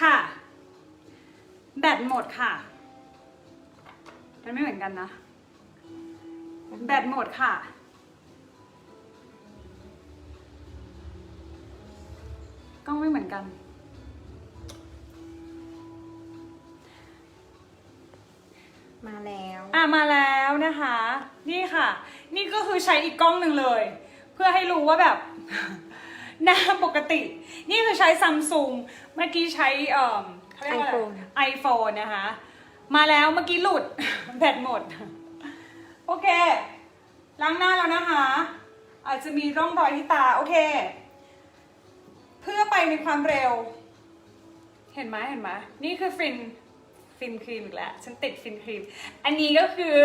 ค่ะ แบตหมดค่ะ มันไม่เหมือนกันนะ แบตหมดค่ะ กล้องไม่เหมือนกัน มาแล้วอะมาแล้วนะคะ นี่ค่ะ นี่ก็คือใช้อีกกล้องหนึ่งเลย เพื่อให้รู้ว่าแบบ หน้าปกติ นี่คือใช้ซัมซุงเมื่อกี้ใช้เอ่อเขาเรียกว่าอะไร iPhone ไอโฟนนะคะ มาแล้วเมื่อกี้หลุด แบตหมด โอเค ล้างหน้าแล้วนะคะ อาจจะมีร่องรอยที่ตา โอเค เพื่อไปในความเร็ว เห็นไหมเห็นไหมนี่คือฟินฟินครีมอีกแล้วฉันติดฟินครีม อันนี้ก็คือ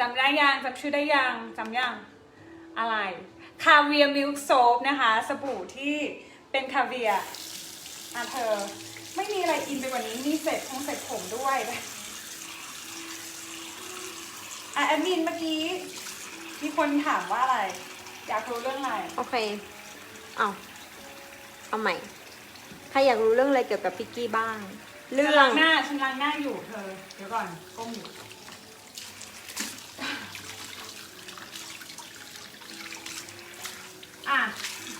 จำได้ยังจำชื่อได้ยังจำยังอะไร คาเวียมิลค์โซฟนะคะ สบู่ที่เป็นคาเวียร์อะเธอ ไม่มีอะไรอินไปกว่านี้ มีเศษของเศษผมด้วยอะแอดมินเมื่อกี้ มีคนถามว่าอะไร อยากรู้เรื่องอะไร โอเค เอาเอาใหม่ ใครอยากรู้เรื่องอะไรเกี่ยวกับพิกกี้บ้าง เรื่ฉันอล้างงหน้าฉันล้างหน้าอยู่เธอ เดี๋ยวก่อนก้มอยู่ อะ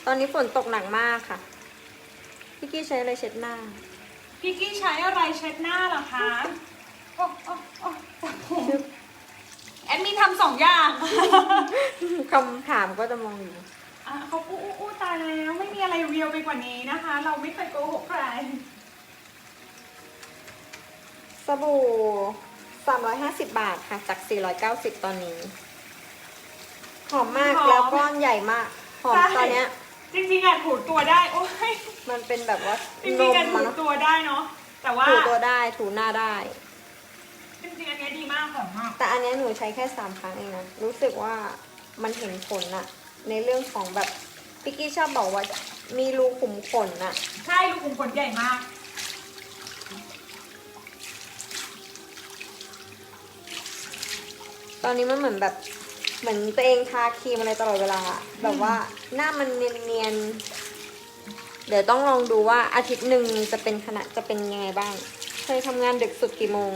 ตอนนี้ฝนตกหนักมากค่ะพิกกี้ใช้อะไรเช็ดหน้า พี่กี้ใช้อะไรเช็ดหน้าเหรอคะโอ้โอ้โอ้จับผมแอดมินทำสองอย่างคำถามก็จะมองอยู่อะเขาอู้อู้อู้ตายแล้วไม่มีอะไรเรียวไปกว่านี้นะคะ เราไม่เคยโกหกใครสบู่350 บาทค่ะ จาก 490 ตอนนี้ หอมมากหอมแล้วก้อนใหญ่มาก หอมใช่ตอนเนี้ย จริงๆอะถูตัวได้ โอ้ยมันเป็นแบบว่าจรินงมๆอะถูอะเนอะตัวได้เนาะแต่ว่าถูตัวได้ถูหน้าได้ จริงๆอันเนี้ยดีมากหอมมากแต่อันเนี้ยหนูใช้แค่สามครั้งเองนะรู้สึกว่ามันเห็นผลอะในเรื่องของแบบพิกกี้ชอบบอกว่ามีรูขุมขนอะใช่ลูกขุมขนใหญ่มากตอนนี้มันเหมือนแบบ เหมือนตัวเองทาครีมอะไรตลอดเวลาอะแบบว่าหน้ามันเนียนๆ เดี๋ยวต้องลองดูว่าอาทิตย์หนึ่งจะเป็นขนาดจะเป็นยังไงบ้าง เคยทำงานดึกสุดกี่โมง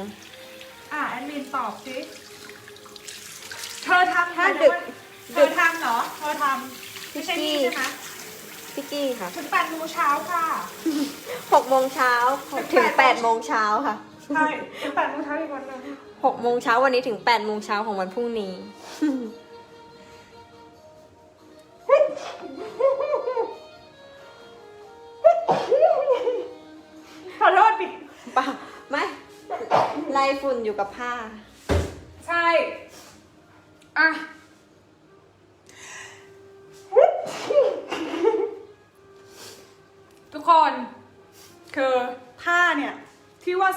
อะแอดมินตอบสิ เธอทำถ้าดึก เธอทำเหรอ เธอทำไม่ใช่นี่ใช่ไหมพิกกี้ค่ะ ถึงแปดโมงเช้าค่ะหกโมงเช้าถึงแปดโมงเช้าค่ะ ใช่ถึงแปดโมงเช้าอีกวันหนึงหกโมงเช้าวันนี้ถึงแปดโมงเช้าของวันพรุ่งนี้ ขอโทษดิเปล่าไม่ไล่ฝุ่นอยู่กับผ้า ใช่ อะ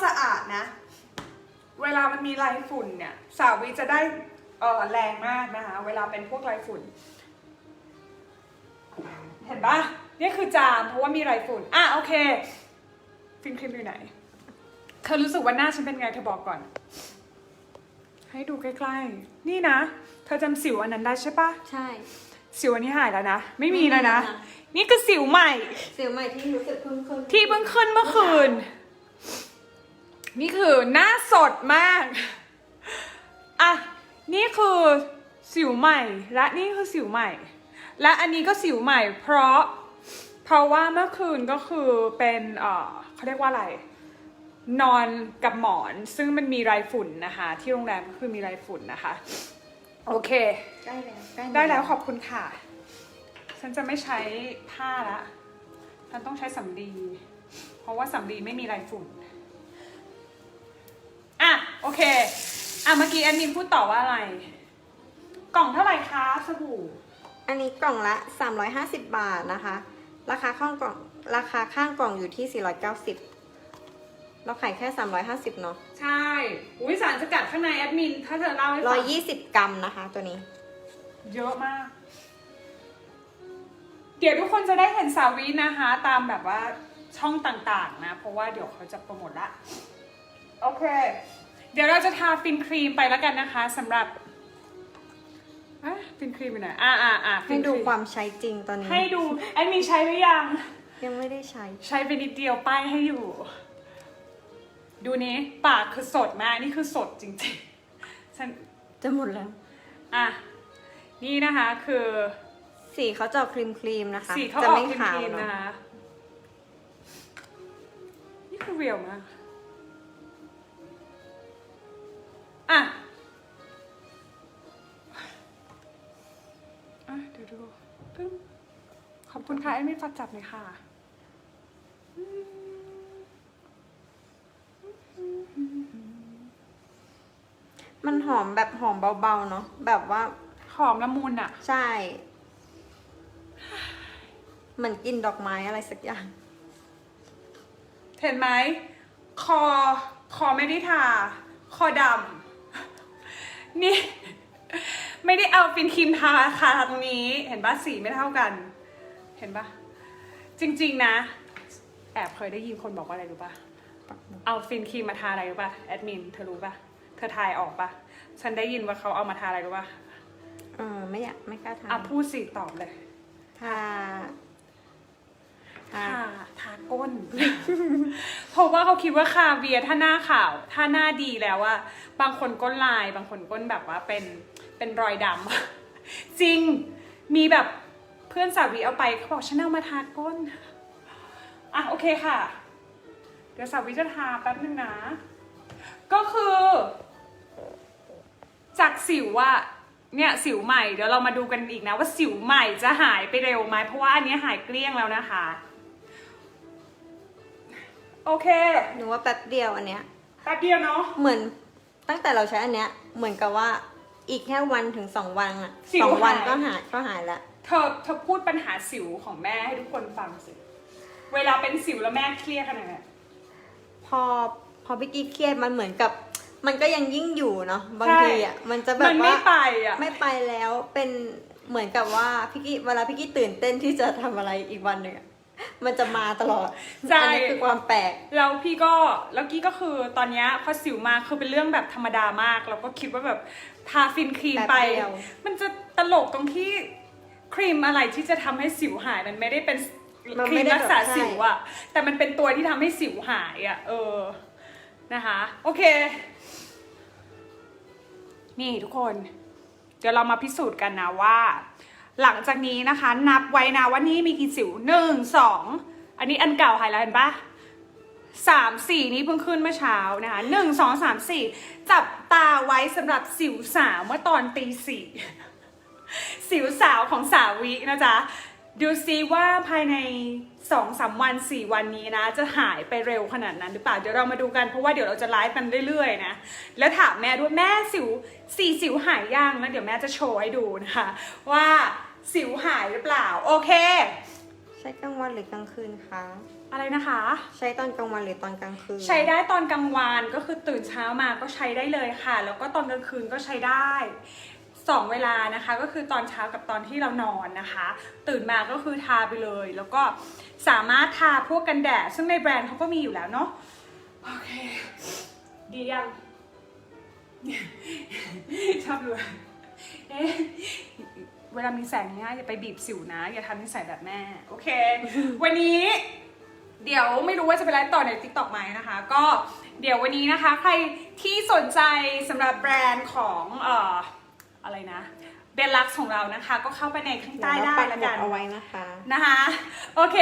สะอาดนะ เวลามันมีลายฝุ่นเนี่ย สาวีจะได้เออแรงมากนะคะ เวลาเป็นพวกลายฝุ่น เห็นปะนี่คือจามเพราะว่ามีลายฝุ่น อะโอเค ฟิล์มครีมอยู่ไหน เธอรู้สึกว่าหน้าฉันเป็นไงเธอบอกก่อน ให้ดูใกล้ๆ นี่นะ เธอจำสิวอันนั้นได้ใช่ปะใช่ สิวอันนี้หายแล้วนะ ไม่มีแล้วนะไม่มีแล้วนะนี่คือสิวใหม่ สิวใหม่ที่รู้สึกเพิ่มขึ้นที่เพิ่งขึ้นเมื่อคืน นี่คือหน้าสดมาก อะ นี่คือสิวใหม่ และนี่คือสิวใหม่ และอันนี้ก็สิวใหม่ เพราะ เพราะว่าเมื่อคืนก็คือเป็นเอ่อเขาเรียกว่าอะไร นอนกับหมอน ซึ่งมันมีไรฝุ่นนะคะ ที่โรงแรมก็คือมีไรฝุ่นนะคะ โอเคใกล้แล้วใกล้ได้แล้วขอบคุณค่ะ ฉันจะไม่ใช้ผ้าละ ฉันต้องใช้สำลี เพราะว่าสำลีไม่มีลายฝุ่นอะ โอเค อะเมื่อกี้แอดมินพูดต่อว่าอะไร กล่องเท่าไหร่คะสบู่ อันนี้กล่องละ 350 บาทนะคะ ราคาข้างกล่องราคาข้างกล่องอยู่ที่ 490 เราขายแค่ 350 เนาะใช่ อุ้ยสารสกัดข้างในแอดมิน ถ้าเธอเล่าให้ฟัง120 กรัมนะคะตัวนี้ เยอะมาก เดี๋ยวทุกคนจะได้เห็นสาวีนะคะ ตามแบบว่าช่องต่างๆนะ เพราะว่าเดี๋ยวเขาจะโปรโมทละ โอเค เดี๋ยวเราจะทาฟินครีมไปแล้วกันนะคะสำหรับอะฟินครีมอยู่ไหนอ่าอ่าอ่าให้ดูความใช้จริงตอนนี้ ให้ดูแอดมินใช้หรือยัง ยังไม่ได้ใช้ ใช้ไปนิดเดียวป้ายให้อยู่ ดูนี้ปากคือสดมากนี่คือสดจริงๆฉันจะหมดแล้ว อะ นี่นะคะคือ สีเขาจะออกครีมครีมๆนะคะ สีเขาจะออกไม่ครีขาวมๆเนาะนะคะ นี่คือเรียวมาก คุณค่ะไอ้ไม่ฟัดจับเลยค่ะมันหอมแบบหอมเบาๆเนาะแบบว่าหอมละมุนอะใช่ เหมือนกลินดอกไม้อะไรสักอย่าง เห็นไหม คอ คอไม่ได้ทา คอดำ นี่ ไม่ได้เอาฟินครีมทาคาตรงนี้ เห็นปะสีไม่เท่ากัน เห็นปะจริง ๆ นะ แอบเคยได้ยินคนบอกว่าอะไรรู้ปะเอาฟินครีมมาทาอะไรรู้ปะแอดมินเธอรู้ปะเธอทายออกปะฉันได้ยินว่าเขาเอามาทาอะไรรู้ปะเออไม่อยากไม่กล้าทอะพูดสิตอบเลยำทาทาทาทาก้น เพราะว่าเขาคิดว่าคาเวียร์ถ้าหน้าขาว ถ้าหน้าดีแล้วอะบางคนก้นลาย บางคนก้นแบบว่าเป็นเป็นรอยดำจริงมีแบบ เพื่อนสาวีเอาไปเขาบอกฉันเอามาทาก้น อะโอเคค่ะ เดี๋ยวสาวีจะทาแป๊บนึงนะ ก็คือ จากสิวอะเนี่ยสิวใหม่เดี๋ยวเรามาดูกันอีกนะว่าสิวใหม่จะหายไปเร็วไหมเพราะว่าอันนี้หายเกลี้ยงแล้วนะคะ โอเคหนูว่าแป๊บเดียวอันเนี้ยแป๊บเดียวเนาะ เหมือนตั้งแต่เราใช้อันเนี้ยเหมือนกับว่าอีกแค่วันถึงสองวันอะสิวสองวันหาย ก็หายก็หายแล้ว เธอเธอพูดปัญหาสิวของแม่ให้ทุกคนฟังสิ เวลาเป็นสิวแล้วแม่เครียดขนาดไหนพอพอพี่กี้เครียดมันเหมือนกับ มันก็ยังยิ่งอยู่เนาะบางใช่ทีอะมันจะแบมับนไม่ว่าไปอะไม่ไปแล้วเป็นเหมือนกับว่าพี่กี้เวลาพี่กี้ตื่นเต้นที่จะทำอะไรอีกวันหนึ่งอะมันจะมาตลอดใช่อันี้คือความแปลกแล้วพี่ก็แล้วกี้ก็คือตอนเนี้ยพอสิวมาคือเป็นเรื่องแบบธรรมดา มาก เราก็คิดว่าแบบทาฟินครีมไปแป๊บเดียวมันจะตลกตรงที่ ครีมอะไรที่จะทำให้สิวหายมันไม่ได้เป็นมันครีไม่มได้รักษาแบบใช่ สิวอะแต่มันเป็นตัวที่ทำให้สิวหายอะเออนะคะ โอเค นี่ทุกคน เดี๋ยวเรามาพิสูจน์กันนะว่า หลังจากนี้นะคะ นับไว้นะว่านี่มีกี่สิวหนึ่งสองอันนี้อันเก่าหายแล้วเห็นปะสามสี่นี้เพิ่งขึ้นเมื่อเช้านะคะหนึ่งสองสามสี่จับตาไว้สำหรับสิวสาวเมื่อตอนตีสี่ สิวสาวของสาวินะจ๊ะ ดูซิว่าภายในสองสามวันสี่วันนี้นะ จะหายไปเร็วขนาดนั้นหรือเปล่า เดี๋ยวเรามาดูกันเพราะว่าเดี๋ยวเราจะไลฟ์กันเรื่อยๆนะ แล้วถามแม่ด้วยแม่สิวสี่สิวหายยังแล้วเดี๋ยวแม่จะโชว์ให้ดูนะคะว่าสิวหายหรือเปล่า โอเค ใช้กลางวันหรือกลางคืนคะ อะไรนะคะ ใช้ตอนกลางวันหรือตอนกลางคืน ใช้ได้ตอนกลางวันก็คือตื่นเช้ามาก็ใช้ได้เลยค่ะ แล้วก็ตอนกลางคืนก็ใช้ได้ สองเวลานะคะก็คือตอนเช้ากับตอนที่เรานอนนะคะ ตื่นมาก็คือทาไปเลย แล้วก็สามารถทาพวกกันแดด ซึ่งในแบรนด์เขาก็มีอยู่แล้วเนาะโอเคดียังชอบเลยเอ๊ะเวลามีแสงเนี้ยอย่าไปบีบสิวนะ อย่าทำนิสัยแบบแม่ โอเค วันนี้เดี๋ยวไม่รู้ว่าจะไปไลฟ์ต่อใน t ิ k t o k ไหมนะคะ ก็เดี๋ยววันนี้นะคะ ใครที่สนใจสำหรับแบรนด์ของเอ่อ อะไรนะเบลลักของเรานะคะ ก็เข้าไปในข้างใต้ได้ปักละหมุกัดนเอาไว้นะคะนะคะโอเค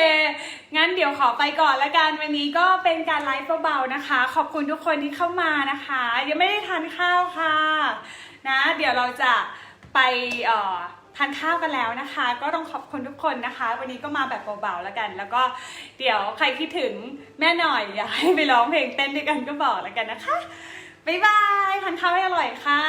งั้นเดี๋ยวขอไปก่อนละกันวันนี้ก็เป็นการไลฟ์เบาๆนะคะ ขอบคุณทุกคนที่เข้ามานะคะ ยังไม่ได้ทานข้าวค่ะนะเดี๋ยวเราจะไปเอ่อทานข้าวกันแล้วนะคะ ก็ต้องขอบคุณทุกคนนะคะ วันนี้ก็มาแบบเบาๆแล้วกัน แล้วก็เดี๋ยวใครคิดถึงแม่หน่อยอยากให้ไปร้องเพลงเต้นด้วยกันก็บอกแล้วกันนะคะบ๊ายบายทานข้าวให้อร่อยค่ะ